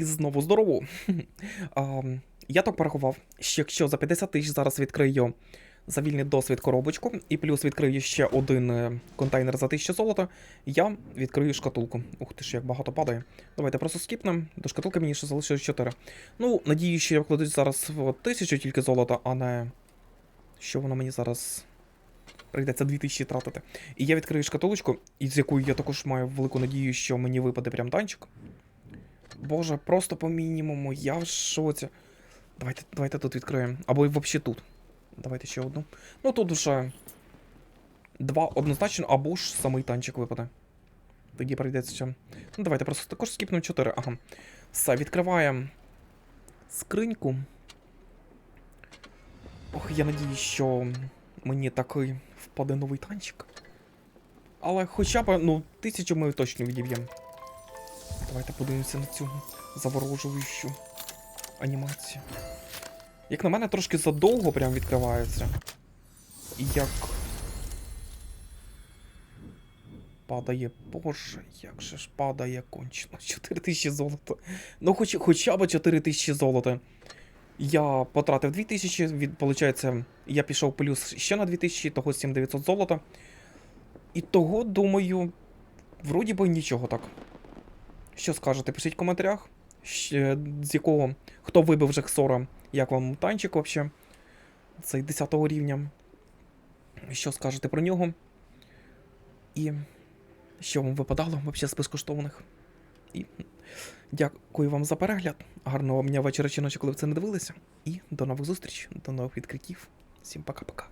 І знову здорово. а, я так порахував, що якщо за 50 тисяч зараз відкрию за вільний досвід коробочку, і плюс відкрию ще один е, контейнер за 1000 золота, я відкрию шкатулку. Ух ти ж, як багато падає. Давайте просто скіпнемо. До шкатулки мені ще залишилось 4. Ну, надію, що я вкладусь зараз в 1000 тільки золота, а не що воно мені зараз. Прийдеться 2000 тратити. І я відкрию шкатулочку, із якою я також маю велику надію, що мені випаде прям танчик. Боже, просто по мінімуму, я в шоці. Давайте, давайте тут відкриємо. Або взагалі тут. Давайте ще одну. Ну тут вже два однозначно, або ж самий танчик випаде. Тоді прийдеться. Ну, давайте просто також скіпнемо 4. Ага. Все, відкриваємо скриньку. Ох, я надію, що мені такий впаде новий танчик. Але хоча б, ну, тисячу ми точно відіб'ємо. Давайте подивимося на цю заворожуючу анімацію. Як на мене, трошки задовго прям відкривається. І як. Падає, боже, як же ж падає кончено. 4000 золота. Ну, хоч, хоча б 4000 золота. Я потратив 2000, від, получається, я пішов плюс ще на 2000, того 7900 золота. І того, думаю, вроді би нічого так. Що скажете? Пишіть в коментарях, з якого, хто вибив вже Хсора, як вам танчик вообще, цей 10 рівня. Що скажете про нього? І що вам випадало вообще з безкоштовних? І дякую вам за перегляд. Гарного вам дня вечора чи ночі, коли ви це не дивилися. І до нових зустріч, до нових відкриттів. Всім пока-пока.